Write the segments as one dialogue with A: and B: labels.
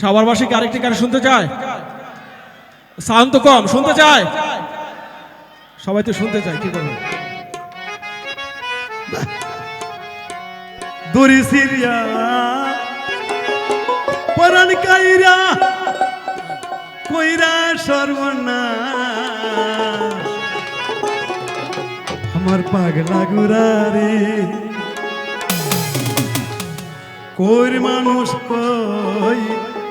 A: সাভারবাসী কি আরেকটি গান শুনতে চায়? সাউন্ড তো কম, শুনতে চায়? সবাই তো শুনতে চায়, কি করব?
B: দড়ি সিরিয়া পরাণ কাইরা, কইরা সর্বনাশ। আমার পাগলা গুরারে কইর মানুষ কই?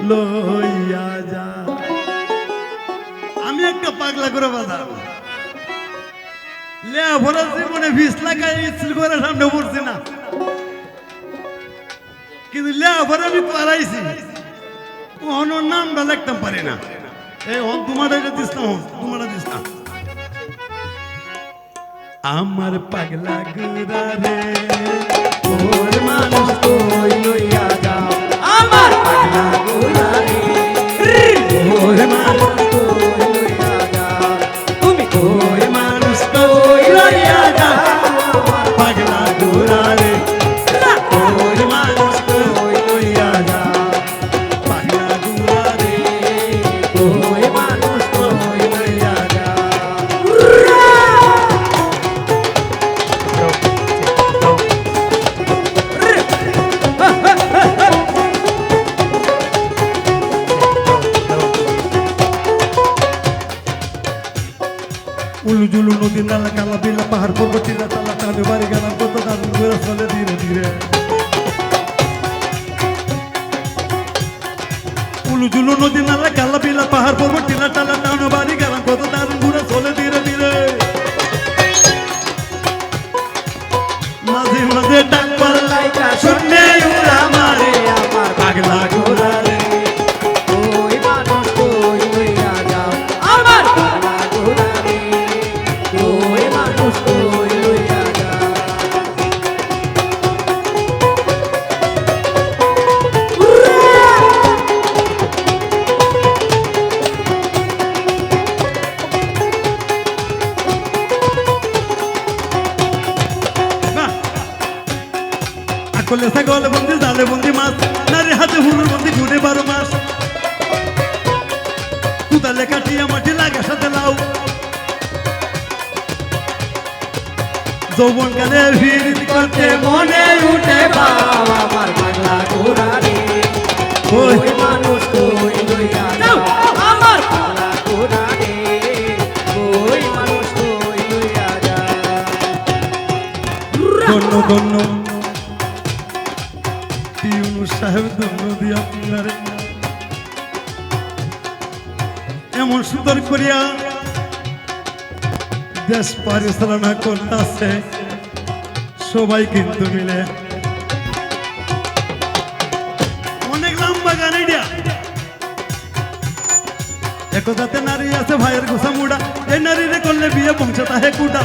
B: লইয়া যা। আমি একটা পাগলা করে বাজাবো করে সামনে পড়ছি না। কিন্তু আমি অন্য নামটা লিখতে পারি না। এই হন তোমার দিস না হন তোমার দিস না। আমার পাগলা গুরা রে,
C: ওর মানুষ কই? কই লইয়া
B: উলু জুলু নদী নালা, কালা বিলা, পাহাড় পর্বত টিলা তালা টানে বাড়ি গেলাম, কত দারুণ করে চলে ধীরে ধীরে। উলু জুলু নদী নালা, কালা বিলা, পাহাড় পর্বত টিলা টালা টানে বাড়ি আকলে ছাগল বন্দি জালে বন্দি মাছ নারী হাতে হুড়ুর বন্দি ঘুরে বারো মাস। কুদালে কাটিয়া মাটি লাগা সাথে লাউ। যৌবন কালে ভিড় করতে
C: মনে উঠে আমার পাগলা গোলারে
B: ওই
C: মানুষ লইয়া আমার লইয়া
B: ধন্য ধন্য পিউনু সাহেব দিয়া আপনারে এমন সুন্দর করিয়া দেশ পরিচালনা করতেছে। সবাই কিন্তু মিলে। অনেক লম্বা গান একদাতে নারী আছে ভাইয়ের গোসা মুড়া। এই নারীরে করলে বিয়ে বংশ হে কুটা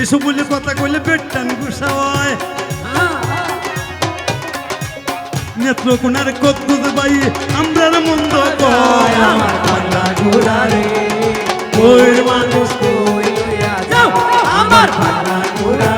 B: এসব বলে কথা কইলে পেটটান গুসা হয় নেত্রকোনার কদ্দুদ বাই আমরা মন্দ কয়।
C: আমার পাগলা রে।
B: ওই
C: মানুষ কই আমার পাগলা